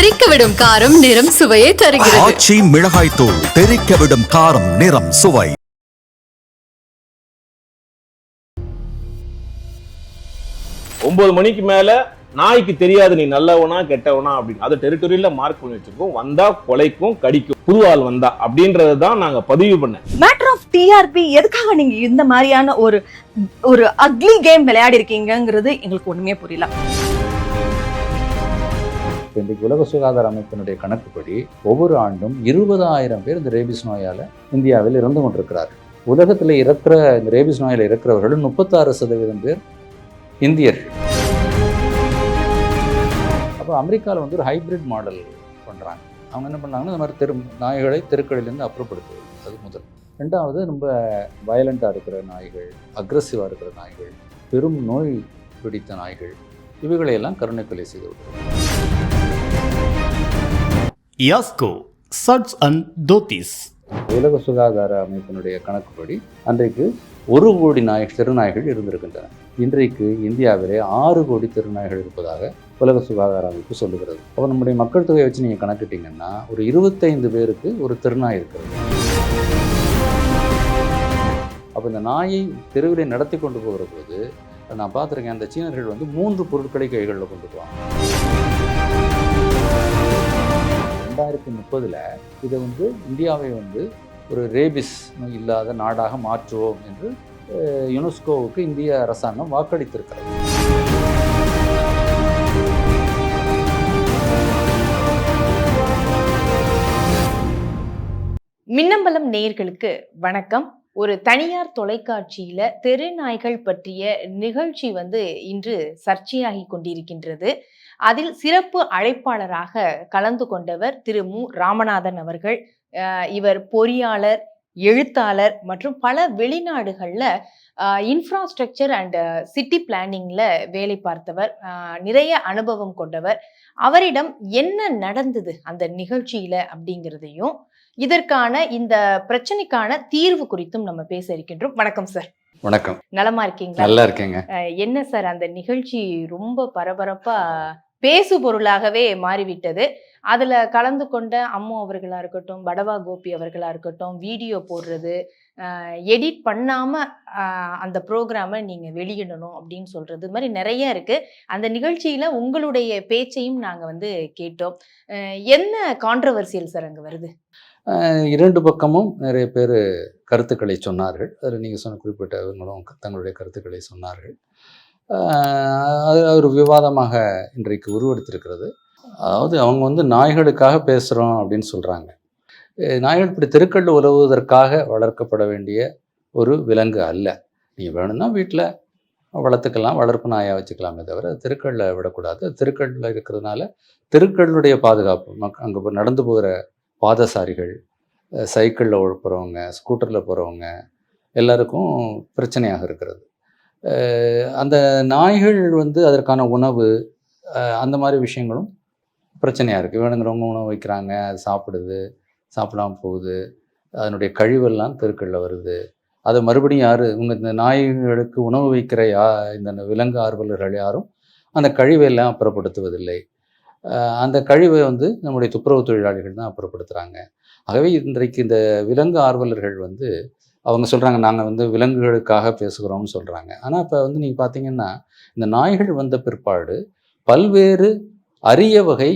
தெறிக்க விடும் காரம் நிறம் சுவையை தருகிறது. ஆச்சி மிளகாய் தூள் தெறிக்க விடும் காரம் நிறம் சுவை. ஒன்பது மணிக்கு மேல நாய்க்கு தெரியாது நீ நல்லவனா கெட்டவனா அப்படின்னு. அதை டெரிட்டரியில மார்க் பண்ணி வச்சிருக்கோம். வந்தா கொலைக்கும் கடிக்கும். புது ஆள் வந்தா அப்படின்றத தான் நாங்க பதிவு பண்ணேன். மேட்டர் ஆஃப் டிஆர்பி எதுக்காக நீங்க இந்த மாதிரியான ஒரு ஒரு அக்லி கேம் விளையாடி இருக்கீங்கங்கிறது எங்களுக்கு ஒண்ணுமே புரியல. இப்போ இன்றைக்கு உலக சுகாதார அமைப்பினுடைய கணக்குப்படி ஒவ்வொரு ஆண்டும் இருபதாயிரம் பேர் இந்த ரேபிஸ் நோயால் இந்தியாவில் இறந்து கொண்டிருக்கிறார்கள். உலகத்தில் இறக்கிற இந்த ரேபிஸ் நோயில் இறக்குறவர்கள் முப்பத்தாறு சதவீதம் பேர் இந்தியர்கள். அப்போ அமெரிக்காவில் வந்து ஒரு ஹைபிரிட் மாடல் பண்ணுறாங்க அவங்க என்ன பண்ணாங்கன்னா இந்த மாதிரி தெரு நாய்களை தெருக்களிலேருந்து அப்புறப்படுத்துவது. அது முதல். ரெண்டாவது ரொம்ப வயலண்ட்டாக இருக்கிற நாய்கள் அக்ரஸிவாக இருக்கிற நாய்கள் பெரும் நோய் பிடித்த நாய்கள் இவைகளையெல்லாம் கருணைக்கொலை செய்து விடுறது யாஸ்கோ சட்ஸ் அண்ட் தோத்திஸ். உலக சுகாதார அமைப்பினுடைய கணக்குப்படி அன்றைக்கு ஒரு கோடி நாய் தெருநாய்கள் இருந்திருக்கின்றன. இன்றைக்கு இந்தியாவிலே ஆறு கோடி தெருநாய்கள் இருப்பதாக உலக சுகாதார அமைப்பு சொல்லுகிறது. அப்போ நம்முடைய மக்கள் தொகையை வச்சு நீங்கள் கணக்கிட்டீங்கன்னா ஒரு இருபத்தைந்து பேருக்கு ஒரு தெருநாய் இருக்கிறது. அப்போ இந்த நாயை தெருவிலே நடத்தி கொண்டு போகிற போது நான் பார்த்துருக்கேன் அந்த சீனர்கள் வந்து மூன்று பொருட்களை கைகளில் கொண்டு போவாங்க. ரெண்டாயிரத்தி முப்பதில் இதை வந்து இந்தியாவை வந்து ஒரு ரேபிஸ் இல்லாத நாடாக மாற்றுவோம் என்று யுனெஸ்கோவுக்கு இந்திய அரசாங்கம் வாக்களித்திருக்கிறது. மின்னம்பலம் நேயர்களுக்கு வணக்கம். ஒரு தனியார் தொலைக்காட்சியில தெரு நாய்கள் பற்றிய நிகழ்ச்சி வந்து இன்று சர்ச்சையாகி கொண்டிருக்கின்றது. அதில் சிறப்பு அழைப்பாளராக கலந்து கொண்டவர் திரு மு. ராமநாதன் அவர்கள். இவர் பொறியாளர் எழுத்தாளர் மற்றும் பல வெளிநாடுகளில் இன்ஃப்ராஸ்ட்ரக்சர் அண்ட் சிட்டி பிளானிங்கில் வேலை பார்த்தவர் நிறைய அனுபவம் கொண்டவர். அவரிடம் என்ன நடந்தது அந்த நிகழ்ச்சியில அப்படிங்கிறதையும் இதற்கான இந்த பிரச்சனைக்கான தீர்வு குறித்தும் நம்ம பேச இருக்கின்றோம். வணக்கம் சார் வணக்கம். நலமா இருக்கீங்களா? நல்லா இருக்கேங்க. என்ன சார் அந்த நிகழ்ச்சி ரொம்ப பரபரப்பா பேசு பொருளாகவே மாறிவிட்டது. அதில் கலந்து கொண்ட அம்மு அவர்களாக இருக்கட்டும் படவா கோபி அவர்களாக இருக்கட்டும் வீடியோ போடுறது எடிட் பண்ணாமல் அந்த ப்ரோக்ராமை நீங்கள் வெளியிடணும் அப்படின்னு சொல்கிறது இது மாதிரி நிறைய இருக்குது அந்த நிகழ்ச்சியில் உங்களுடைய பேச்சையும் நாங்கள் வந்து கேட்டோம். என்ன கான்ட்ரவர்சியல் சார் அங்கே வருது? இரண்டு பக்கமும் நிறைய பேர் கருத்துக்களை சொன்னார்கள். அதில் நீங்கள் சொன்ன குறிப்பிட்டவர்களும் தங்களுடைய கருத்துக்களை சொன்னார்கள். அது ஒரு விவாதமாக இன்றைக்கு உருவெடுத்திருக்கிறது. அதாவது அவங்க வந்து நாய்களுக்காக பேசுகிறோம் அப்படின்னு சொல்கிறாங்க நாய்கள் இப்படி தெருக்களில் உலவுவதற்காக வளர்க்கப்பட வேண்டிய ஒரு விலங்கு அல்ல. நீ வேணும்னா வீட்டில் வளர்த்துக்கலாம் வளர்ப்பு நாயாக வச்சுக்கலாமே தவிர தெருக்களில் விடக்கூடாது. தெருக்களில் இருக்கிறதுனால தெருக்களுடைய பாதுகாப்பு மக் அங்கே நடந்து போகிற பாதசாரிகள் சைக்கிளில் போகிறவங்க ஸ்கூட்டரில் போகிறவங்க எல்லாருக்கும் பிரச்சனையாக இருக்கிறது. அந்த நாய்கள் வந்து அதற்கான உணவு அந்த மாதிரி விஷயங்களும் பிரச்சனையாக இருக்குது வேணுங்கிறவங்க உணவு வைக்கிறாங்க அது சாப்பிடுது சாப்பிடாம போகுது அதனுடைய கழிவெல்லாம் தெருக்களில் வருது. அதை மறுபடியும் யார்? உங்கள் இந்த நாய்களுக்கு உணவு வைக்கிற யா இந்த விலங்கு ஆர்வலர்கள் யாரும் அந்த கழிவெல்லாம் அப்புறப்படுத்துவதில்லை. அந்த கழிவை வந்து நம்முடைய துப்புரவு தொழிலாளிகள் தான் அப்புறப்படுத்துகிறாங்க ஆகவே இன்றைக்கு இந்த விலங்கு ஆர்வலர்கள் வந்து அவங்க சொல்கிறாங்க நாங்கள் வந்து விலங்குகளுக்காக பேசுகிறோம்னு சொல்கிறாங்க ஆனால் இப்போ வந்து நீங்கள் பார்த்தீங்கன்னா இந்த நாய்கள் வந்த பிற்பாடு பல்வேறு அரிய வகை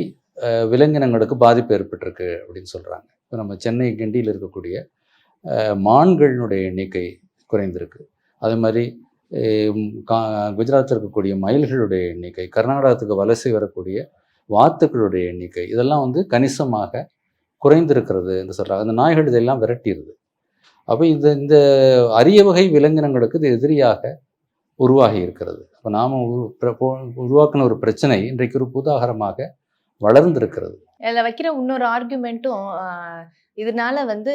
விலங்கினங்களுக்கு பாதிப்பு ஏற்பட்டிருக்கு அப்படின்னு சொல்கிறாங்க இப்போ நம்ம சென்னை கிண்டியில் இருக்கக்கூடிய மான்களினுடைய எண்ணிக்கை குறைந்திருக்கு. அதே மாதிரி கா- குஜராத்தில் இருக்கக்கூடிய மயில்களுடைய எண்ணிக்கை கர்நாடகத்துக்கு வலசை வரக்கூடிய வாத்துக்களுடைய எண்ணிக்கை இதெல்லாம் வந்து கணிசமாக குறைந்திருக்கிறது என்று சொல்கிறாங்க அந்த நாய்கள் இதெல்லாம் விரட்டிடுது அப்போ இந்த இந்த அரிய வகை விலங்கினங்களுக்கு இது எதிரியாக உருவாகி இருக்கிறது. அப்போ நாம் உருவாக்கின ஒரு பிரச்சனை இன்றைக்கு ஒரு புதாகரமாக வளர்ந்திருக்கிறது. அதில் வைக்கிற இன்னொரு ஆர்குமெண்ட்டும் இதனால வந்து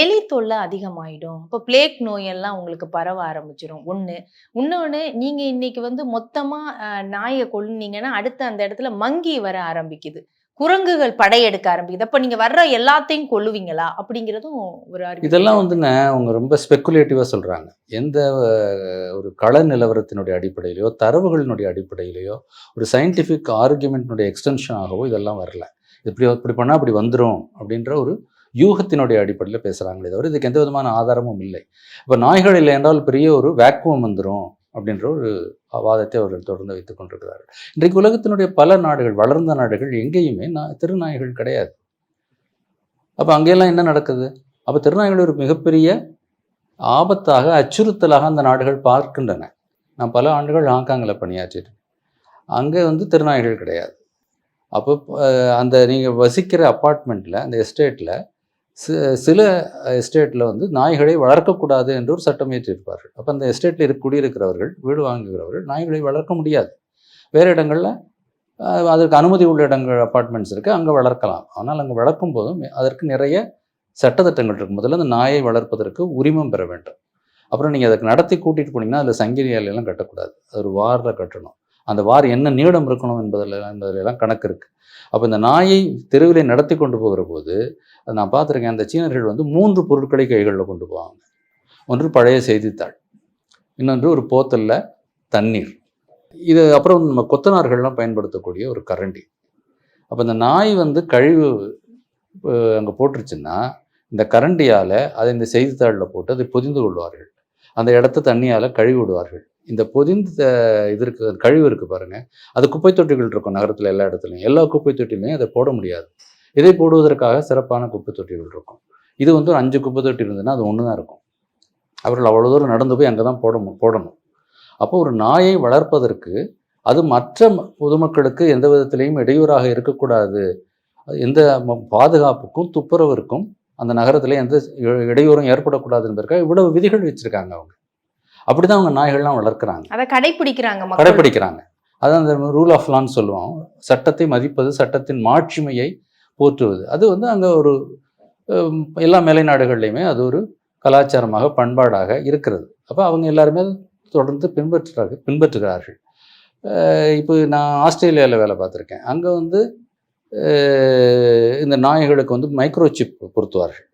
எலி தொல்லை அதிகமாயிடும். இப்போ பிளேக் நோயெல்லாம் உங்களுக்கு பரவ ஆரம்பிச்சிடும் ஒன்று இன்னொன்று நீங்கள் இன்னைக்கு வந்து மொத்தமாக நாயை கொல்லுனீங்கன்னா அடுத்து அந்த இடத்துல மங்கி வர ஆரம்பிக்குது. குரங்குகள் படையெடுக்க ஆரம்பிக்குது. அப்போ நீங்கள் வர்ற எல்லாத்தையும் கொல்லுவீங்களா? அப்படிங்கிறதும் ஒரு இதெல்லாம் வந்துங்க அவங்க ரொம்ப ஸ்பெக்குலேட்டிவாக சொல்கிறாங்க எந்த ஒரு கள நிலவரத்தினுடைய அடிப்படையிலையோ தரவுகளினுடைய அடிப்படையிலையோ ஒரு சயின்டிஃபிக் ஆர்குமெண்ட்னுடைய எக்ஸ்டென்ஷனாகவோ இதெல்லாம் வரல. இப்படி இப்படி பண்ணால் அப்படி வந்துடும் அப்படின்ற ஒரு யூகத்தினுடைய அடிப்படையில் பேசுகிறாங்களே தவிர இதுக்கு எந்த விதமான ஆதாரமும் இல்லை. இப்போ நாய்கள் இல்லை என்றால் பெரிய ஒரு வேக்குவம் வந்துடும் அப்படின்ற ஒரு வாதத்தை அவர்கள் தொடர்ந்து வைத்துக் கொண்டிருக்கிறார்கள். இன்றைக்கு உலகத்தினுடைய பல நாடுகள் வளர்ந்த நாடுகள் எங்கேயுமே நான் திருநாய்கள் கிடையாது. அப்போ அங்கெல்லாம் என்ன நடக்குது? அப்போ திருநாய்கள் ஒரு மிகப்பெரிய ஆபத்தாக அச்சுறுத்தலாக அந்த நாடுகள் பார்க்கின்றன. நான் பல ஆண்டுகள் ஹாங்காங்கில் பணியாற்றிட்டேன் அங்கே வந்து திருநாய்கள் கிடையாது. அப்போ அந்த நீங்கள் வசிக்கிற அப்பார்ட்மெண்ட்டில் அந்த எஸ்டேட்டில் சில எஸ்டேட்டில் வந்து நாய்களை வளர்க்கக்கூடாது என்று ஒரு சட்டம் ஏற்றிருப்பார்கள். அப்போ அந்த எஸ்டேட்டில் இருக்க குடியிருக்கிறவர்கள் வீடு வாங்குகிறவர்கள் நாய்களை வளர்க்க முடியாது. வேறு இடங்களில் அதற்கு அனுமதி உள்ள இடங்கள் அப்பார்ட்மெண்ட்ஸ் இருக்குது அங்கே வளர்க்கலாம். ஆனால் அங்கே வளர்க்கும் போதும் அதற்கு நிறைய சட்டத்திட்டங்கள் இருக்கும் முதல்ல அந்த நாயை வளர்ப்பதற்கு உரிமம் பெற வேண்டும். அப்புறம் நீங்கள் அதுக்கு நடத்தி கூட்டிகிட்டு போனீங்கன்னா அதில் சங்கிலி கட்டக்கூடாது. அது ஒரு வாரில் கட்டணும். அந்த வார் என்ன நீளம் இருக்கணும் என்பதில் என்பதிலெல்லாம் கணக்கு இருக்குது அப்போ இந்த நாயை தெருவிலே நடத்தி கொண்டு போகிற போது நான் பார்த்துருக்கேன் அந்த சீனர்கள் வந்து மூன்று பொருட்களை கைகளில் கொண்டு போவாங்க. ஒன்று பழைய செய்தித்தாள் இன்னொன்று ஒரு போத்தலில் தண்ணீர். இது அப்புறம் நம்ம கொத்தனார்கள்லாம் பயன்படுத்தக்கூடிய ஒரு கரண்டி. அப்போ இந்த நாய் வந்து கழிவு அங்கே போட்டுருச்சுன்னா இந்த கரண்டியால் அதை இந்த செய்தித்தாளில் போட்டு அதை பொதிந்து கொள்வார்கள். அந்த இடத்த தண்ணியால் கழுவி விடுவார்கள். இந்த பொதிந்த இது இருக்கு கழிவு இருக்குது பாருங்கள் அது குப்பை தொட்டிகள் இருக்கும் நகரத்தில் எல்லா இடத்துலையும். எல்லா குப்பை தொட்டிலையும் அதை போட முடியாது. இதை போடுவதற்காக சிறப்பான குப்பை தொட்டிகள் இருக்கும். இது வந்து ஒரு அஞ்சு குப்பை தொட்டி இருந்ததுன்னா அது ஒன்று தான் இருக்கும். அவர்கள் அவ்வளோ தூரம் நடந்து போய் அங்கே தான் போடணும் போடணும். அப்போ ஒரு நாயை வளர்ப்பதற்கு அது மற்ற பொதுமக்களுக்கு எந்த விதத்திலையும் இடையூறாக இருக்கக்கூடாது. எந்த பாதுகாப்புக்கும் துப்புரவிற்கும் அந்த நகரத்தில் எந்த இடையூறும் ஏற்படக்கூடாது என்பதற்காக இவ்வளவு விதிகள் வச்சுருக்காங்க அவங்க. அப்படிதான் அவங்க நாய்கள்லாம் வளர்க்குறாங்க. அதை கடைபிடிக்கிறாங்க கடைப்பிடிக்கிறாங்க. அதான் அந்த ரூல் ஆஃப் லான்னு சொல்லுவோம் சட்டத்தை மதிப்பது சட்டத்தின் மாட்சிமையை போற்றுவது. அது வந்து அங்கே ஒரு எல்லா மேலை நாடுகள்லையுமே அது ஒரு கலாச்சாரமாக பண்பாடாக இருக்கிறது. அப்போ அவங்க எல்லாருமே தொடர்ந்து பின்பற்றுறாங்க பின்பற்றுகிறார்கள். இப்போ நான் ஆஸ்திரேலியாவில் வேலை பார்த்துருக்கேன். அங்கே வந்து இந்த நாய்களுக்கு வந்து மைக்ரோ சிப் பொருத்துவார்கள்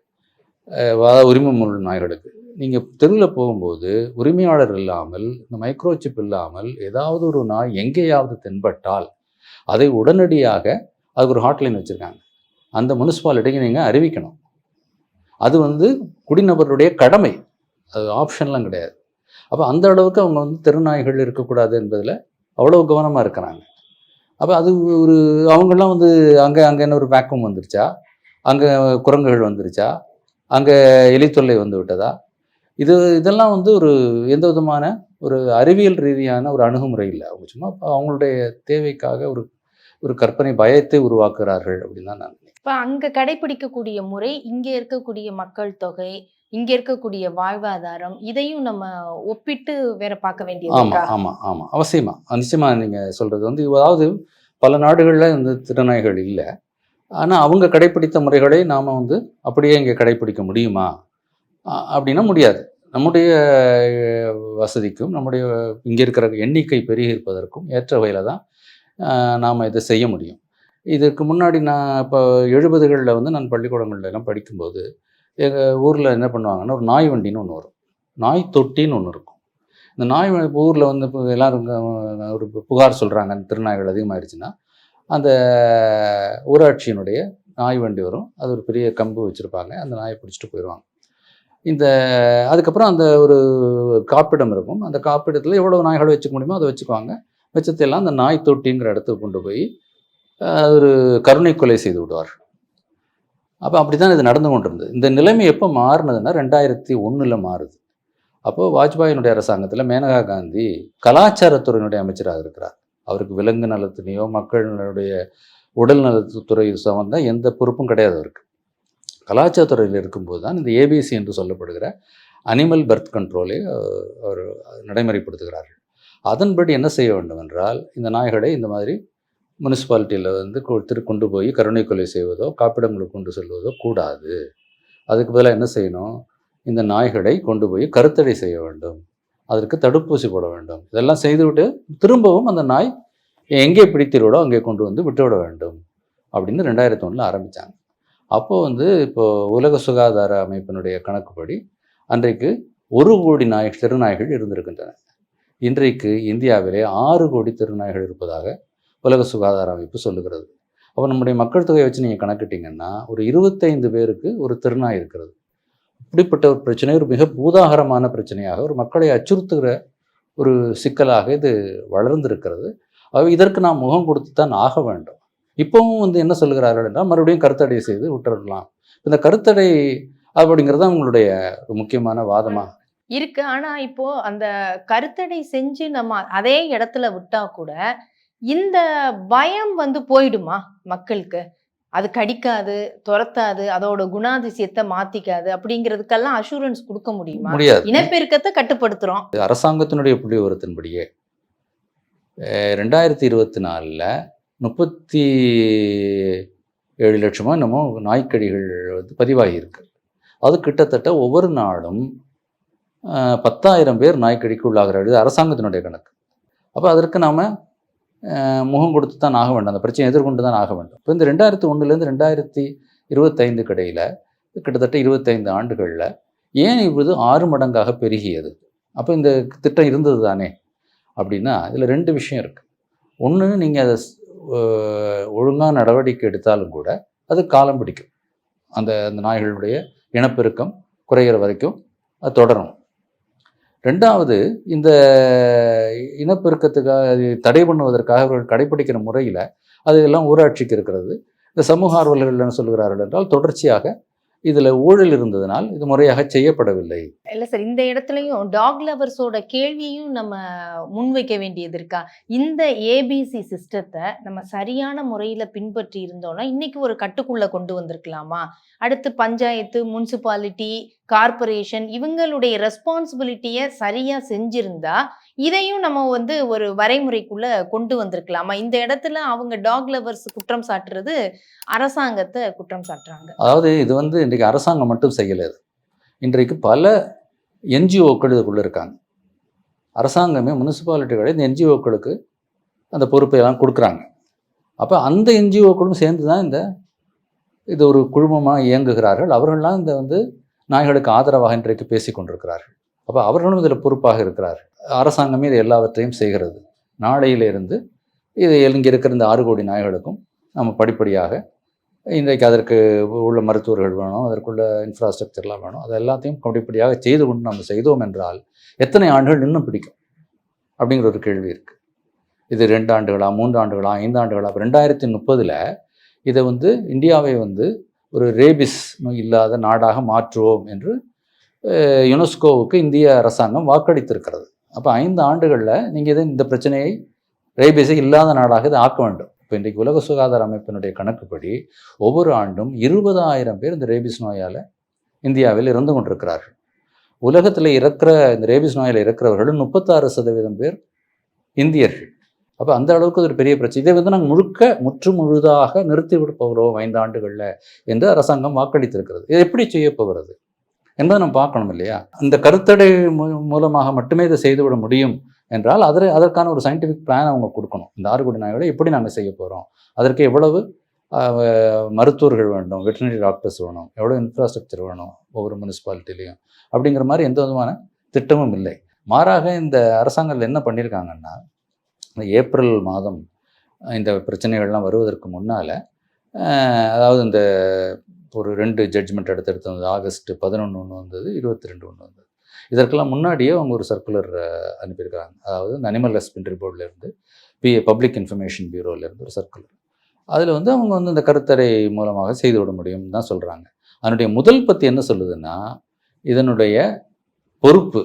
உரிமம் உள்ள நாய்களுக்கு. நீங்கள் தெருவில் போகும்போது உரிமையாளர் இல்லாமல் இந்த மைக்ரோசிப் இல்லாமல் ஏதாவது ஒரு நாய் எங்கேயாவது தென்பட்டால் அதை உடனடியாக அதுக்கு ஒரு ஹாட்லைன் வச்சுருக்காங்க. அந்த முனிசிபாலிட்டிக்கு நீங்கள் அறிவிக்கணும். அது வந்து குடிநபருடைய கடமை. அது ஆப்ஷன்லாம் கிடையாது. அப்போ அந்த அளவுக்கு அவங்க வந்து தெருநாய்கள் இருக்கக்கூடாது என்பதில் அவ்வளோ கவனமாக இருக்கிறாங்க. அப்போ அது ஒரு அவங்கெல்லாம் வந்து அங்கே அங்கே என்ன ஒரு வேக்கம் வந்துருச்சா? அங்கே குரங்குகள் வந்துருச்சா? அங்கே எலித்தொல்லை வந்து விட்டதா? இது இதெல்லாம் வந்து ஒரு எந்த விதமான ஒரு அறிவியல் ரீதியான ஒரு அணுகுமுறை இல்லை. அவங்க சும்மா அவங்களுடைய தேவைக்காக ஒரு ஒரு கற்பனை பயத்தை உருவாக்குறார்கள் அப்படின்னு தான் நான் நினைக்கிறேன். இப்ப அங்க கடைபிடிக்கக்கூடிய முறை இங்க இருக்கக்கூடிய மக்கள் தொகை இங்க இருக்கக்கூடிய வாழ்வாதாரம் இதையும் நம்ம ஒப்பிட்டு வேற பார்க்க வேண்டியது ஆமாம்? ஆமாம் ஆமாம் அவசியமா. நிச்சயமா நீங்கள் சொல்கிறது வந்து அதாவது பல நாடுகளில் இந்த திறனாய்கள் இல்லை. ஆனால் அவங்க கடைப்பிடித்த முறைகளை நாம் வந்து அப்படியே இங்கே கடைப்பிடிக்க முடியுமா? அப்படின்னா முடியாது. நம்முடைய வசதிக்கும் நம்முடைய இங்கே இருக்கிற எண்ணிக்கை பெருகி இருப்பதற்கும் ஏற்ற வகையில் தான் நாம் இதை செய்ய முடியும். இதற்கு முன்னாடி நான் இப்போ எழுபதுகளில் வந்து நான் பள்ளிக்கூடங்கள்ல எல்லாம் படிக்கும்போது எங்கள் ஊரில் என்ன பண்ணுவாங்கன்னா ஒரு நாய் வண்டின்னு ஒன்று வரும். நாய் தொட்டின்னு ஒன்று இருக்கும். இந்த நாய் ஊரில் வந்து இப்போ எல்லோரும் ஒரு புகார் சொல்கிறாங்க திருநாய்கள் அதிகமாகிடுச்சுன்னா அந்த ஊராட்சியினுடைய நாய் வண்டி வரும். அது ஒரு பெரிய கம்பு வச்சுருப்பாங்க. அந்த நாயை பிடிச்சிட்டு போயிடுவாங்க. இந்த அதுக்கப்புறம் அந்த ஒரு காப்பிடம் இருக்கும். அந்த காப்பிடத்தில் எவ்வளோ நாய்கள் வச்சுக்க முடியுமோ அதை வச்சுக்குவாங்க. வச்சத்தையெல்லாம் அந்த நாய் தொட்டிங்கிற இடத்துக்கு கொண்டு போய் ஒரு கருணை கொலை செய்து விடுவார். அப்போ அப்படி தான் இது நடந்து கொண்டிருந்தது. இந்த நிலைமை எப்போ மாறினதுன்னா ரெண்டாயிரத்தி ஒன்றில் மாறுது. அப்போது வாஜ்பாயினுடைய அரசாங்கத்தில் மேனகா காந்தி கலாச்சாரத்துறையினுடைய அமைச்சராக இருக்கிறார். அவருக்கு விலங்கு நலத்தினையோ மக்களுடைய உடல் நலத்துறை சம்பந்தம் எந்த பொறுப்பும் கிடையாது அவருக்கு. கலாச்சாரத்துறையில் இருக்கும்போது தான் இந்த ஏபிசி என்று சொல்லப்படுகிற அனிமல் பர்த் கண்ட்ரோலை அவர் நடைமுறைப்படுத்துகிறார்கள். அதன்படி என்ன செய்ய வேண்டும் என்றால் இந்த நாய்களை இந்த மாதிரி முனிசிபாலிட்டியில் வந்து கொ- திரு கொண்டு போய் கருணை கொலை செய்வதோ காப்பிடங்களுக்கு கொண்டு செல்வதோ கூடாது. அதுக்கு பதிலாக என்ன செய்யணும்? இந்த நாய்களை கொண்டு போய் கருத்தடை செய்ய வேண்டும். அதற்கு தடுப்பூசி போட வேண்டும். இதெல்லாம் செய்துவிட்டு திரும்பவும் அந்த நாய் எங்கே பிடித்தீர்களோ அங்கே கொண்டு வந்து விட்டுவிட வேண்டும். அப்படின்னு ரெண்டாயிரத்தி ஒன்றில் ஆரம்பித்தாங்க அப்போது வந்து இப்போ உலக சுகாதார அமைப்பினுடைய கணக்குப்படி அன்றைக்கு ஒரு கோடி நாய் தெருநாய்கள் இருந்திருக்கின்றன. இன்றைக்கு இந்தியாவிலே ஆறு கோடி தெருநாய்கள் இருப்பதாக உலக சுகாதார அமைப்பு சொல்லுகிறது. அப்போ நம்முடைய மக்கள் தொகையை வச்சு நீங்கள் கணக்கிட்டீங்கன்னா ஒரு இருபத்தைந்து பேருக்கு ஒரு திருநாய் இருக்கிறது. இப்படிப்பட்ட ஒரு பிரச்சனை ஒரு மிக பூதாகரமான பிரச்சனையாக ஒரு மக்களை அச்சுறுத்துகிற ஒரு சிக்கலாக இது வளர்ந்திருக்கிறது. இதற்கு நாம் முகம் கொடுத்து தான் ஆக வேண்டும். இப்போவும் வந்து என்ன சொல்லுகிறார்கள் என்றால் மறுபடியும் கருத்தடை செய்து விட்டுறலாம் இந்த கருத்தடை அப்படிங்கிறது தான் உங்களுடைய முக்கியமான வாதமா? இருக்கு. ஆனா இப்போ அந்த கருத்தடை செஞ்சு நம்ம அதே இடத்துல விட்டா கூட இந்த பயம் வந்து போயிடுமா மக்களுக்கு? அது கடிக்காது துரத்தாது அதோட குணாதிசயத்தை மாத்திக்காது அப்படிங்கிறதுக்கெல்லாம் அஷூரன்ஸ் கொடுக்க முடியுமா? முடியாது. இனப்பெருக்கத்தை கட்டுப்படுத்துறோம். அரசாங்கத்தினுடைய புள்ளி விவரத்தின்படியே ரெண்டாயிரத்தி இருபத்தி நாலில் முப்பத்தி ஏழு லட்சமாக என்னமோ நாய்க்கடிகள் வந்து பதிவாகியிருக்கு. அது கிட்டத்தட்ட ஒவ்வொரு நாளும் பத்தாயிரம் பேர் நாய்க்கடிக்கு உள்ளாகிறார்கள். இது அரசாங்கத்தினுடைய கணக்கு. அப்போ அதற்கு நாம் முகம் கொடுத்து தான் ஆக வேண்டும். அந்த பிரச்சனையை எதிர்கொண்டு தான் ஆக வேண்டும். இப்போ இந்த ரெண்டாயிரத்தி ஒன்றுலேருந்து ரெண்டாயிரத்தி இருபத்தைந்து கடையில் கிட்டத்தட்ட இருபத்தைந்து ஆண்டுகளில் ஏன் இது ஆறு மடங்காக பெருகியது? அப்போ இந்த திட்டம் இருந்தது தானே? அப்படின்னா இதில் ரெண்டு விஷயம் இருக்குது ஒன்று நீங்கள் அதை ஒழுங்காக நடவடிக்கை எடுத்தாலும் கூட அது காலம் பிடிக்கும். அந்த அந்த நாய்களுடைய இனப்பெருக்கம் குறையிற வரைக்கும் அது தொடரும். ரெண்டாவது இந்த இனப்பெருக்கத்துக்காக தடை பண்ணுவதற்காக அவர்கள் கடைபிடிக்கிற முறையில் அது எல்லாம் ஊராட்சிக்கு இருக்கிறது. இந்த சமூக ஆர்வலர்கள் என்ன சொல்கிறார்கள் என்றால் தொடர்ச்சியாக இதில் ஊழல் இருந்ததனால் இது முறையாக செய்யப்படவில்லை. இல்லை சார் இந்த இடத்துலையும் டாக் லவர்ஸோட கேள்வியும் நம்ம முன்வைக்க வேண்டியது இருக்கா? இந்த ஏபிசி சிஸ்டத்தை நம்ம சரியான முறையில் பின்பற்றி இருந்தோம்னா இன்னைக்கு ஒரு கட்டுக்குள்ளே கொண்டு வந்திருக்கலாமா? அடுத்து பஞ்சாயத்து முனிசிபாலிட்டி கார்ப்பரேஷன் இவங்களுடைய ரெஸ்பான்சிபிலிட்டியை சரியாக செஞ்சிருந்தா இதையும் நம்ம வந்து ஒரு வரைமுறைக்குள்ளே கொண்டு வந்திருக்கலாமா? இந்த இடத்துல அவங்க டாக் லவர்ஸ் குற்றம் சாட்டுறது அரசாங்கத்தை குற்றம் சாட்டுறாங்க. அதாவது இது வந்து இன்றைக்கு அரசாங்கம் மட்டும் செய்யலது இன்றைக்கு பல என்ஜிஓக்கள் இதுக்குள்ளே இருக்காங்க. அரசாங்கமே முனிசிபாலிட்டிகளை இந்த என்ஜிஓக்களுக்கு அந்த பொறுப்பை எல்லாம் கொடுக்குறாங்க. அப்போ அந்த என்ஜிஓக்களும் சேர்ந்து தான் இந்த இது ஒரு குழுமமாக இயங்குகிறார்கள். அவர்கள்லாம் இந்த வந்து நாய்களுக்கு ஆதரவாக இன்றைக்கு பேசி கொண்டிருக்கிறார்கள். அப்போ அவர்களும் இதில் பொறுப்பாக இருக்கிறார் அரசாங்கமே இது எல்லாவற்றையும் செய்கிறது. நாளையிலிருந்து இது இங்கே இருக்கிற இந்த ஆறு கோடி நாய்களுக்கும் நம்ம படிப்படியாக இன்றைக்கு அதற்கு உள்ள மருத்துவர்கள் வேணும் அதற்குள்ள இன்ஃப்ராஸ்ட்ரக்சர்லாம் வேணும் அது எல்லாத்தையும் படிப்படியாக செய்து கொண்டு நம்ம செய்தோம் என்றால் எத்தனை ஆண்டுகள் இன்னும் பிடிக்கும்? அப்படிங்கிற ஒரு கேள்வி இருக்குது இது ரெண்டு ஆண்டுகளா மூன்று ஆண்டுகளா ஐந்து ஆண்டுகளா? ரெண்டாயிரத்தி முப்பதில் இதை வந்து இந்தியாவை வந்து ஒரு ரேபிஸ் நோய் இல்லாத நாடாக மாற்றுவோம் என்று யுனெஸ்கோவுக்கு இந்திய அரசாங்கம் வாக்களித்திருக்கிறது. அப்போ ஐந்து ஆண்டுகளில் நீங்கள் இதை இந்த பிரச்சனையை ரேபிஸை இல்லாத நாடாக இதை ஆக்க வேண்டும். இப்போ இன்றைக்கு உலக சுகாதார அமைப்பினுடைய கணக்குப்படி ஒவ்வொரு ஆண்டும் இருபதாயிரம் பேர் இந்த ரேபிஸ் நோயால் இந்தியாவில் இறந்து கொண்டிருக்கிறார்கள். உலகத்தில் இறக்குற இந்த ரேபிஸ் நோயால் இறக்குறவர்கள் முப்பத்தாறு சதவீதம் பேர் இந்தியர்கள். அப்போ அந்த அளவுக்கு அது ஒரு பெரிய பிரச்சனை. இதை வந்து நாங்கள் முழுக்க முற்று முழுதாக நிறுத்தி விட போகிறோம் ஐந்து ஆண்டுகளில் என்று அரசாங்கம் வாக்களித்திருக்கிறது. இதை எப்படி செய்ய போகிறது? என்பதை நம்ம பார்க்கணும் இல்லையா? இந்த கருத்தடை மூ- மூலமாக மட்டுமே இதை செய்துவிட முடியும் என்றால் அதை அதற்கான ஒரு சயின்டிஃபிக் பிளான் அவங்க கொடுக்கணும். இந்த ஆறு கோடி எப்படி நாங்கள் செய்ய போகிறோம் அதற்கு எவ்வளவு மருத்துவர்கள் வேண்டும் வெட்டினரி டாக்டர்ஸ் வேணும்? எவ்வளோ இன்ஃப்ராஸ்ட்ரக்சர் வேணும்? ஒவ்வொரு முனிசிபாலிட்டிலையும் அப்படிங்கிற மாதிரி எந்த விதமான திட்டமும் இல்லை. மாறாக இந்த அரசாங்கத்தில் என்ன பண்ணியிருக்காங்கன்னா ஏப்ரல் மாதம் இந்த பிரச்சனைகள்லாம் வருவதற்கு முன்னால் அதாவது இந்த ஒரு ரெண்டு ஜட்ஜ்மெண்ட் அடுத்தடுத்து வந்தது. ஆகஸ்ட் பதினொன்று ஒன்று வந்தது இருபத்தி ரெண்டு ஒன்று வந்தது. இதற்கெல்லாம் முன்னாடியே அவங்க ஒரு சர்க்குலர் அனுப்பியிருக்காங்க அதாவது இந்த அனிமல் ஹஸ்பண்டரி போர்டிலேருந்து பி பப்ளிக் இன்ஃபர்மேஷன் பியூரோலேருந்து ஒரு சர்க்குலர் அதில் வந்து அவங்க வந்து இந்த கருத்தரை மூலமாக செய்து விட முடியும்னு தான் சொல்கிறாங்க அதனுடைய முதல் பற்றி என்ன சொல்லுதுன்னா இதனுடைய பொறுப்பு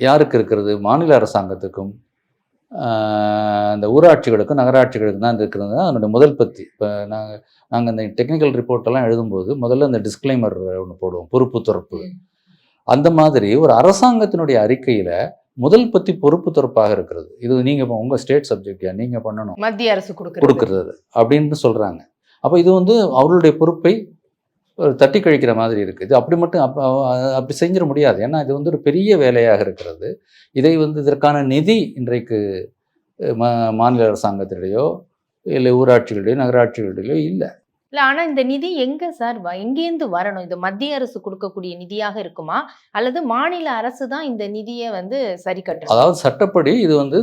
யாருக்கு இருக்கிறது? மாநில அரசாங்கத்துக்கும் இந்த ஊராட்சிகளுக்கும் நகராட்சிகளுக்கும் தான் இருக்கிறது தான் அதனுடைய முதல் பத்தி. இப்போ நாங்கள் நாங்கள் இந்த டெக்னிக்கல் ரிப்போர்ட்டெல்லாம் எழுதும்போது முதல்ல இந்த டிஸ்க்ளைமர் ஒன்று போடுவோம் பொறுப்பு துறப்பு. அந்த மாதிரி ஒரு அரசாங்கத்தினுடைய அறிக்கையில் முதல் பத்தி பொறுப்பு துறப்பாக இருக்கிறது. இது நீங்கள் உங்கள் ஸ்டேட் சப்ஜெக்டியா நீங்கள் பண்ணணும். மத்திய அரசு கொடுக்குறது. கொடுக்கறது. அப்படின்னு சொல்கிறாங்க அப்போ இது வந்து அவர்களுடைய பொறுப்பை ஒரு தட்டி கழிக்கிற மாதிரி இருக்குது இது அப்படி மட்டும் அப்ப அ- அப்படி செஞ்சிட முடியாது. ஏன்னா இது வந்து ஒரு பெரிய வேலையாக இருக்கிறது. இதை வந்து இதற்கான நிதி இன்றைக்கு மா மாநில அரசாங்கத்திலேயோ இல்லை ஊராட்சிகளிடையோ நகராட்சிகளிடையோ இல்லை. இல்ல ஆனா இந்த நிதி எங்க சார் எங்கேருந்து வரணும்? இது மத்திய அரசு கொடுக்கக்கூடிய நிதியாக இருக்குமா? அல்லது மாநில அரசு தான் இந்த நிதியை வந்து சரி கட்டணும் அதாவது சட்டப்படி இது வந்து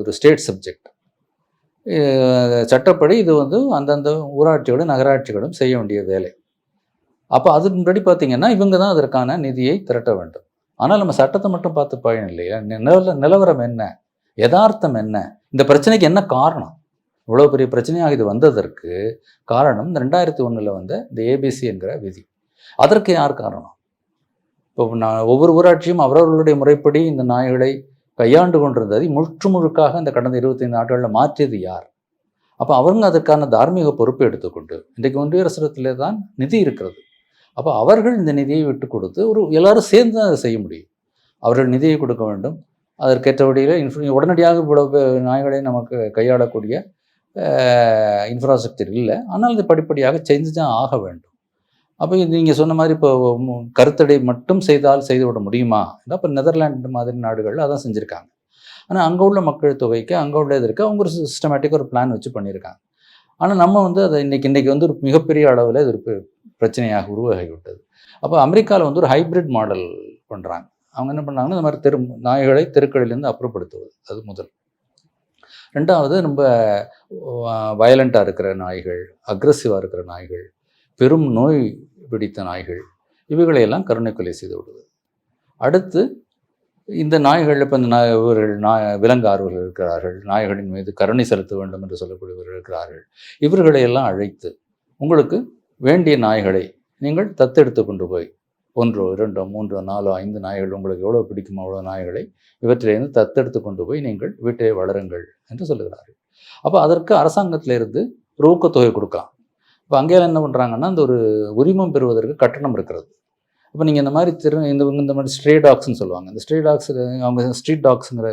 ஒரு ஸ்டேட் சப்ஜெக்ட். சட்டப்படி இது வந்து அந்தந்த ஊராட்சிகளும் நகராட்சிகளும் செய்ய வேண்டிய வேலை. அப்போ அதுக்கு முன்னாடி பார்த்தீங்கன்னா இவங்க தான் அதற்கான நிதியை திரட்ட வேண்டும். ஆனால் நம்ம சட்டத்தை மட்டும் பார்த்து பயன் இல்லையா? நி- நில நிலவரம் என்ன? யதார்த்தம் என்ன? இந்த பிரச்சனைக்கு என்ன காரணம்? இவ்வளோ பெரிய பிரச்சனையாக இது வந்ததற்கு காரணம் இந்த ரெண்டாயிரத்தி ஒன்றில் வந்த இந்த ஏபிசி என்கிற விதி. அதற்கு யார் காரணம்? இப்போ நான் ஒவ்வொரு ஊராட்சியும் அவரவர்களுடைய முறைப்படி இந்த நாய்களை கையாண்டு கொண்டிருந்தது முற்று முழுக்காக இந்த கடந்த இருபத்தைந்து நாட்களில் மாற்றியது யார்? அப்போ அவங்க அதற்கான தார்மீக பொறுப்பை எடுத்துக்கொண்டு இன்றைக்கு ஒன்றிய அரசிடத்திலே தான் நிதி இருக்கிறது. அப்போ அவர்கள் இந்த நிதியை விட்டு கொடுத்து ஒரு எல்லாரும் சேர்ந்து தான் அதை செய்ய முடியும். அவர்கள் நிதியை கொடுக்க வேண்டும். அதற்கேற்ற வழியில் இன்ஃபு உடனடியாக இவ்வளவு நாய்களை நமக்கு கையாளக்கூடிய இன்ஃப்ராஸ்ட்ரக்சர் இல்லை. ஆனால் இது படிப்படியாக செஞ்சு தான் ஆக வேண்டும். அப்போ நீங்கள் சொன்ன மாதிரி இப்போ கருத்தடை மட்டும் செய்தால் செய்து விட முடியுமா? இப்போ நெதர்லாண்டு மாதிரி நாடுகளில் அதான் செஞ்சுருக்காங்க. ஆனால் அங்கே உள்ள மக்கள் தொகைக்கு அங்கே உள்ள இதற்கு அவங்க ஒரு சிஸ்டமேட்டிக் ஒரு பிளான் வச்சு பண்ணியிருக்காங்க ஆனால் நம்ம வந்து அதை இன்றைக்கி இன்றைக்கி வந்து ஒரு மிகப்பெரிய அளவில் இது ஒரு பிரச்சனையாக உருவாகிவிட்டது. அப்போ அமெரிக்காவில் வந்து ஒரு ஹைபிரிட் மாடல் பண்ணுறாங்க அவங்க என்ன பண்ணாங்கன்னா இந்த மாதிரி தெரு நாய்களை தெருக்களிலிருந்து அப்புறப்படுத்துவது. அது முதல். ரெண்டாவது ரொம்ப வயலண்ட்டாக இருக்கிற நாய்கள் அக்ரஸிவாக இருக்கிற நாய்கள் பெரும் நோய் பிடித்த நாய்கள் இவைகளையெல்லாம் கருணை கொலை செய்து விடுவது. அடுத்து இந்த நாய்கள் இப்போ இந்த நாய் இவர்கள் நாய் விலங்கு ஆர்வர்கள் இருக்கிறார்கள். நாய்களின் மீது கருணை செலுத்த வேண்டும் என்று சொல்லக்கூடியவர்கள் இருக்கிறார்கள். இவர்களையெல்லாம் அழைத்து உங்களுக்கு வேண்டிய நாய்களை நீங்கள் தத்தெடுத்து கொண்டு போய் ஒன்றோ இரண்டோ மூன்றோ நாலோ ஐந்து நாய்கள் உங்களுக்கு எவ்வளோ பிடிக்குமோ அவ்வளோ நாய்களை இவற்றிலிருந்து தத்தெடுத்து கொண்டு போய் நீங்கள் வீட்டை வளருங்கள் என்று சொல்லுகிறார்கள். அப்போ அதற்கு அரசாங்கத்திலிருந்து ஒரு ஊக்கத்தொகை கொடுக்கலாம். இப்போ அங்கேயெல்லாம் என்ன பண்ணுறாங்கன்னா அந்த ஒரு உரிமம் பெறுவதற்கு கட்டணம் இருக்கிறது. இப்போ நீங்கள் இந்த மாதிரி திரு இந்த இந்த மாதிரி ஸ்ட்ரே டாக்ஸ்னு சொல்லுவாங்க. இந்த ஸ்ட்ரே டாக்ஸ் அவங்க ஸ்ட்ரீட் டாக்ஸுங்கிற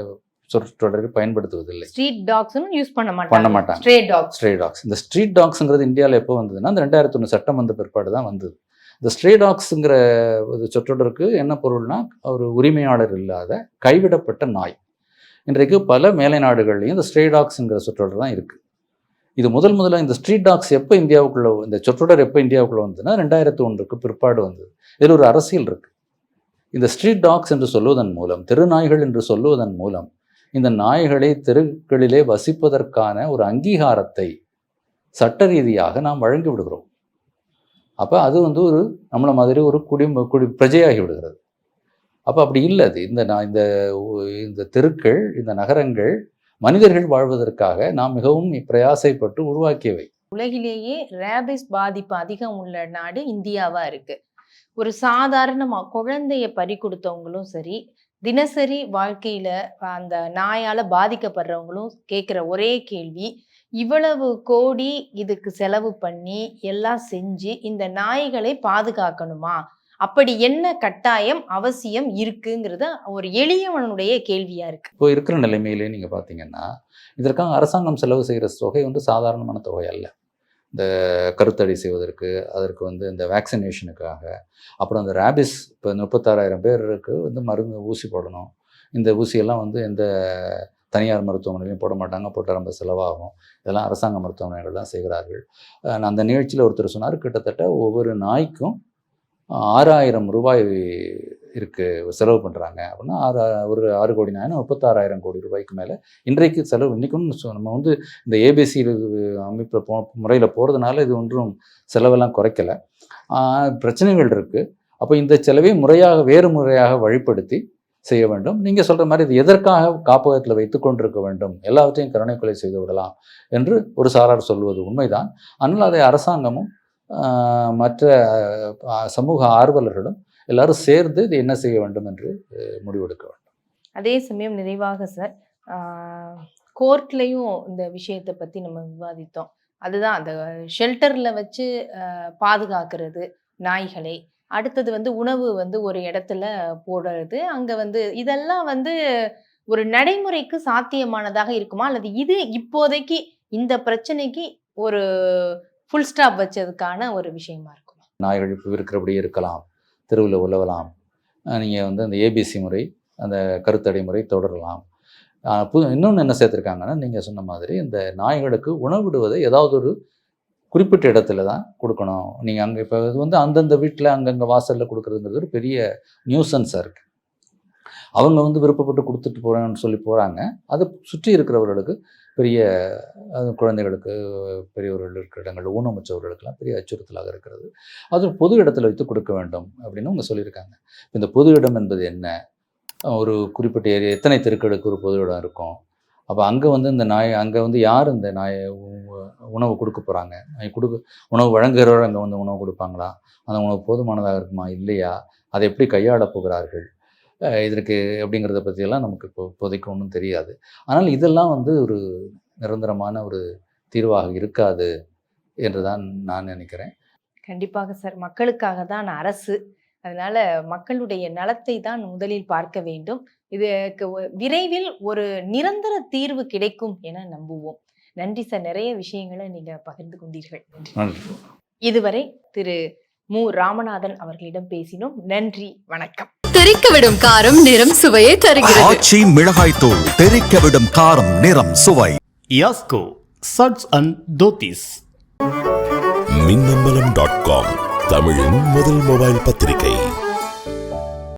சொற்றொடருக்கு பயன்படுத்துவதில்லை. ஸ்ட்ரீட் டாக்ஸ்னு யூஸ் பண்ண பண்ண மாட்டாங்க. மாட்டாங்க. ஸ்ட்ரே டாக்ஸ் ஸ்ட்ரே டாக்ஸ் இந்த ஸ்ட்ரீட் டாக்ஸுங்கிறது இந்தியாவில் எப்போ வந்ததுன்னா இந்த ரெண்டாயிரத்தி ஒன்று சட்டம் வந்த பிற்பாடு தான் வந்தது. இந்த ஸ்ட்ரே டாக்ஸுங்கிற ஒரு சொற்றொடருக்கு என்ன பொருள்னா ஒரு உரிமையாளர் இல்லாத கைவிடப்பட்ட நாய். இன்றைக்கு பல மேலை நாடுகள்லையும் இந்த ஸ்ட்ரே டாக்ஸுங்கிற சொற்றொடர் தான் இருக்குது இது முதல் முதல்ல இந்த ஸ்ட்ரீட் டாக்ஸ் எப்போ இந்தியாவுக்குள்ளே இந்த சொற்றொடர் எப்போ இந்தியாவுக்குள்ளே வந்ததுன்னா ரெண்டாயிரத்து ஒன்றுக்கு பிற்பாடு வந்தது. இதில் ஒரு அரசியல் இருக்குது இந்த ஸ்ட்ரீட் டாக்ஸ் என்று சொல்லுவதன் மூலம் தெருநாய்கள் என்று சொல்லுவதன் மூலம் இந்த நாய்களை தெருக்களிலே வசிப்பதற்கான ஒரு அங்கீகாரத்தை சட்ட ரீதியாக நாம் வழங்கி விடுகிறோம். அப்போ அது வந்து ஒரு நம்மளை மாதிரி ஒரு குடி குடி பிரஜையாகி விடுகிறது. அப்போ அப்படி இல்லை. அது இந்த நான் இந்த இந்த தெருக்கள் இந்த நகரங்கள் மனிதர்கள் வாழ்வதற்காக நாம் மிகவும் பிரயாசைப்பட்டு உருவாக்கியவை. உலகிலேயே ரேபிஸ் பாதிப்பு அதிகம் உள்ள நாடு இந்தியாவா இருக்கு. ஒரு சாதாரணமா குழந்தைய பறி கொடுத்தவங்களும் சரி தினசரி வாழ்க்கையில அந்த நாயால பாதிக்கப்படுறவங்களும் கேட்குற ஒரே கேள்வி இவ்வளவு கோடி இதுக்கு செலவு பண்ணி எல்லாம் செஞ்சு இந்த நாய்களை பாதுகாக்கணுமா? அப்படி என்ன கட்டாயம் அவசியம் இருக்குங்கிறது ஒரு எளியவனுடைய கேள்வியா இருக்கு. இப்போ இருக்கிற நிலைமையிலே நீங்கள் பார்த்தீங்கன்னா இதற்காக அரசாங்கம் செலவு செய்கிற தொகை வந்து சாதாரணமான தொகை அல்ல. இந்த கருத்தடை செய்வதற்கு அதற்கு வந்து இந்த வேக்சினேஷனுக்காக அப்புறம் அந்த ரேபிஸ் இப்போ முப்பத்தாறாயிரம் பேருக்கு வந்து மருந்து ஊசி போடணும். இந்த ஊசியெல்லாம் வந்து எந்த தனியார் மருத்துவமனையிலையும் போட மாட்டாங்க போட்டால் ரொம்ப செலவாகும். இதெல்லாம் அரசாங்க மருத்துவமனைகள் தான் செய்கிறார்கள். நான் அந்த நிகழ்ச்சியில் ஒருத்தர் சொன்னார் கிட்டத்தட்ட ஒவ்வொரு நாய்க்கும் ஆறாயிரம் ரூபாய் இருக்கு செலவு பண்ணுறாங்க அப்படின்னா ஆறு ஒரு ஆறு கோடி நாயினா முப்பத்தாறாயிரம் கோடி ரூபாய்க்கு மேலே இன்றைக்கு செலவு இன்றைக்கும் நம்ம வந்து இந்த ஏபிசி அமைப்பில் போ முறையில் போகிறதுனால இது ஒன்றும் செலவெல்லாம் குறைக்கலை. பிரச்சனைகள் இருக்குது அப்போ இந்த செலவை முறையாக வேறு முறையாக வழிப்படுத்தி செய்ய வேண்டும். நீங்கள் சொல்கிற மாதிரி இது எதற்காக காப்பகத்தில் வைத்து கொண்டிருக்க வேண்டும்? எல்லாவற்றையும் கருணை கொலை செய்து விடலாம் என்று ஒரு சாரார் சொல்வது உண்மைதான். ஆனால் அதை அரசாங்கமும் மற்ற சமூக ஆர்வலர்களும் எல்லாரும் சேர்ந்து இது என்ன செய்ய வேண்டும் என்று முடிவெடுக்க வேண்டும். அதே சமயம் நிறைவாக சார் கோர்ட்லேயும் இந்த விஷயத்தை பற்றி நம்ம விவாதித்தோம். அதுதான் அந்த ஷெல்டரில் வச்சு பாதுகாக்கிறது நாய்களை. அடுத்தது வந்து உணவு வந்து ஒரு இடத்துல போடுறது. அங்கே வந்து இதெல்லாம் வந்து ஒரு நடைமுறைக்கு சாத்தியமானதாக இருக்குமா? அல்லது இது இப்போதைக்கு இந்த பிரச்சனைக்கு ஒரு ஃபுல் ஸ்டாப் வச்சதுக்கான ஒரு விஷயமா இருக்கும். நாய்கள் இப்போ இருக்கிறபடியே இருக்கலாம் தெருவில் உலவலாம் நீங்கள் வந்து அந்த ஏபிசி முறை அந்த கருத்தடை முறை தொடரலாம். புது இன்னொன்று என்ன சேர்த்துருக்காங்கன்னா நீங்கள் சொன்ன மாதிரி இந்த நாய்களுக்கு உணவிடுவதை ஏதாவது ஒரு குறிப்பிட்ட இடத்துல தான் கொடுக்கணும். நீங்கள் அங்கே இப்போ இது வந்து அந்தந்த வீட்டில் அங்கங்கே வாசலில் கொடுக்குறதுங்கிறது ஒரு பெரிய நியூசன்ஸாக இருக்குது அவங்க வந்து விருப்பப்பட்டு கொடுத்துட்டு போகிறேன்னு சொல்லி போகிறாங்க அதை சுற்றி இருக்கிறவர்களுக்கு பெரிய குழந்தைகளுக்கு பெரியவர்கள் இருக்கிற இடங்கள் ஊனமுற்றவர்களுக்கெல்லாம் பெரிய அச்சுறுத்தலாக இருக்கிறது. அது பொது இடத்துல வைத்து கொடுக்க வேண்டும் அப்படின்னு அவங்க சொல்லியிருக்காங்க. இந்த பொது இடம் என்பது என்ன? ஒரு குறிப்பிட்ட ஏரியா எத்தனை தெருக்களுக்கு ஒரு பொது இடம் இருக்கும்? அப்போ அங்கே வந்து இந்த நாய் அங்கே வந்து யார் இந்த நாயை உணவு கொடுக்க போகிறாங்க கொடுக்க உணவு வழங்குகிறவர் அங்கே வந்து உணவு கொடுப்பாங்களா? அந்த உணவு போதுமானதாக இருக்குமா? இல்லையா? அதை எப்படி கையாள போகிறார்கள்? இதற்கு அப்படிங்கிறத பற்றியெல்லாம் நமக்கு இப்போ இப்போதைக்கு ஒன்றும் தெரியாது. ஆனால் இதெல்லாம் வந்து ஒரு நிரந்தரமான ஒரு தீர்வாக இருக்காது என்று தான் நான் நினைக்கிறேன். கண்டிப்பாக சார். மக்களுக்காக தான் அரசு. அதனால மக்களுடைய நலத்தை தான் முதலில் பார்க்க வேண்டும். இதுக்கு விரைவில் ஒரு நிரந்தர தீர்வு கிடைக்கும் என நம்புவோம். நன்றி சார். நிறைய விஷயங்களை நீங்க பகிர்ந்து கொண்டீர்கள். இதுவரை திரு மு. ராமநாதன் அவர்களிடம் பேசினோம். நன்றி. வணக்கம். தெறிக்க விடும் காரம் நிறம் சுவையை தருகிறது. ஆச்சி மிளகாய் தூள் தெறிக்க விடும் காரம் நிறம் சுவை. யாஸ்கோ சட்ஸ் அண்ட் தோத்திஸ். மின்னம்பலம் டாட் காம் தமிழின் முதல் மொபைல் பத்திரிகை.